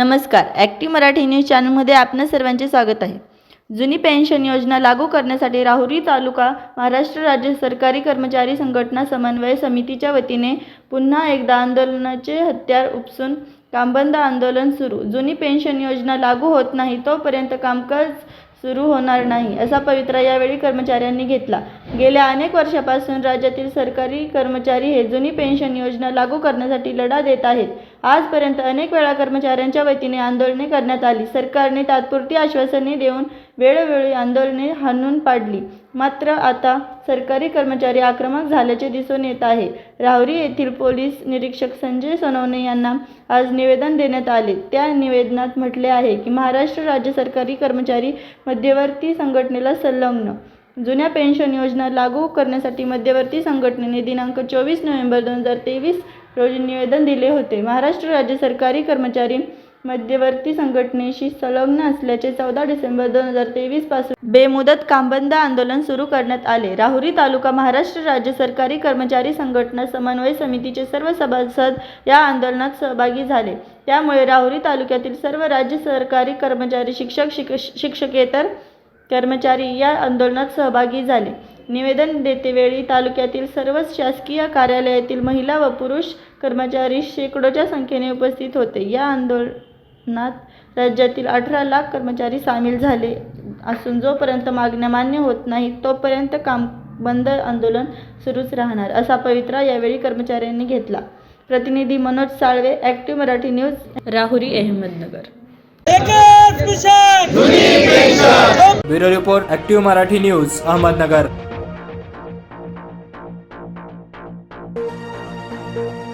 नमस्कार. Active Marathi news चॅनलमध्ये आपणा सर्वांचे स्वागत आहे. जुनी पेन्शन योजना लागू करण्यासाठी राहुरी तालुका महाराष्ट्र राज्य सरकारी कर्मचारी संघटना समन्वय समितीच्या वतीने पुन्हा एकदा आंदोलनाचे हत्यार उपसून कामबंद आंदोलन सुरू. जुनी पेन्शन योजना लागू होत नाही तोपर्यंत कामकाज सुरू होणार नाही असा पवित्रा यावेळी कर्मचाऱ्यांनी घेतला. गेल्या अनेक वर्षापासून राज्यातील सरकारी कर्मचारी हे जुनी पेन्शन योजना लागू करण्यासाठी लढा देत आहेत. आजपर्यंत अनेक वेळा कर्मचाऱ्यांच्या वतीने आंदोलने करण्यात आली. सरकारने तात्पुरती आश्वासने देऊन वेळोवेळी आंदोलने हाणून पाडली. मात्र आता सरकारी कर्मचारी आक्रमक झाल्याचे दिसून येत आहे. राहुरी येथील पोलीस निरीक्षक संजय सोनवणे यांना आज निवेदन देण्यात आले. त्या निवेदनात म्हटले आहे की महाराष्ट्र राज्य सरकारी कर्मचारी मध्यवर्ती संघटनेला संलग्न जुन्या पेन्शन योजना लागू करण्यासाठी मध्यवर्ती संघटनेने दिनांक चोवीस नोव्हेंबर दोन हजार तेवीस रोजी निवेदन दिले होते. महाराष्ट्र राज्य सरकारी कर्मचारी मध्यवर्ती संघटनेशी संलग्न असल्याचे चौदा डिसेंबर दोन हजार तेवीसपासून बेमुदत कामबंद आंदोलन सुरू करण्यात आले. राहुरी तालुका महाराष्ट्र राज्य सरकारी कर्मचारी संघटना समन्वय समितीचे सर्व सभासद या आंदोलनात सहभागी झाले. त्यामुळे राहुरी तालुक्यातील सर्व राज्य सरकारी कर्मचारी शिक्षक शिक शिक्षकेतर कर्मचारी या आंदोलनात सहभागी झाले. निवेदन देतेवेळी तालुक्यातील सर्वच शासकीय कार्यालयातील महिला व पुरुष कर्मचारी शेकडोच्या संख्येने उपस्थित होते. या आंदोलनात राज्यातील अठरा लाख कर्मचारी सामील झाले असून जोपर्यंत मागण्या मान्य होत नाहीत तोपर्यंत काम बंद आंदोलन सुरूच राहणार असा पवित्रा यावेळी कर्मचाऱ्यांनी घेतला. प्रतिनिधी Manoj Salve active Marathi news Rahuri Ahmednagar. Bureau report active Marathi news Ahmednagar. thank you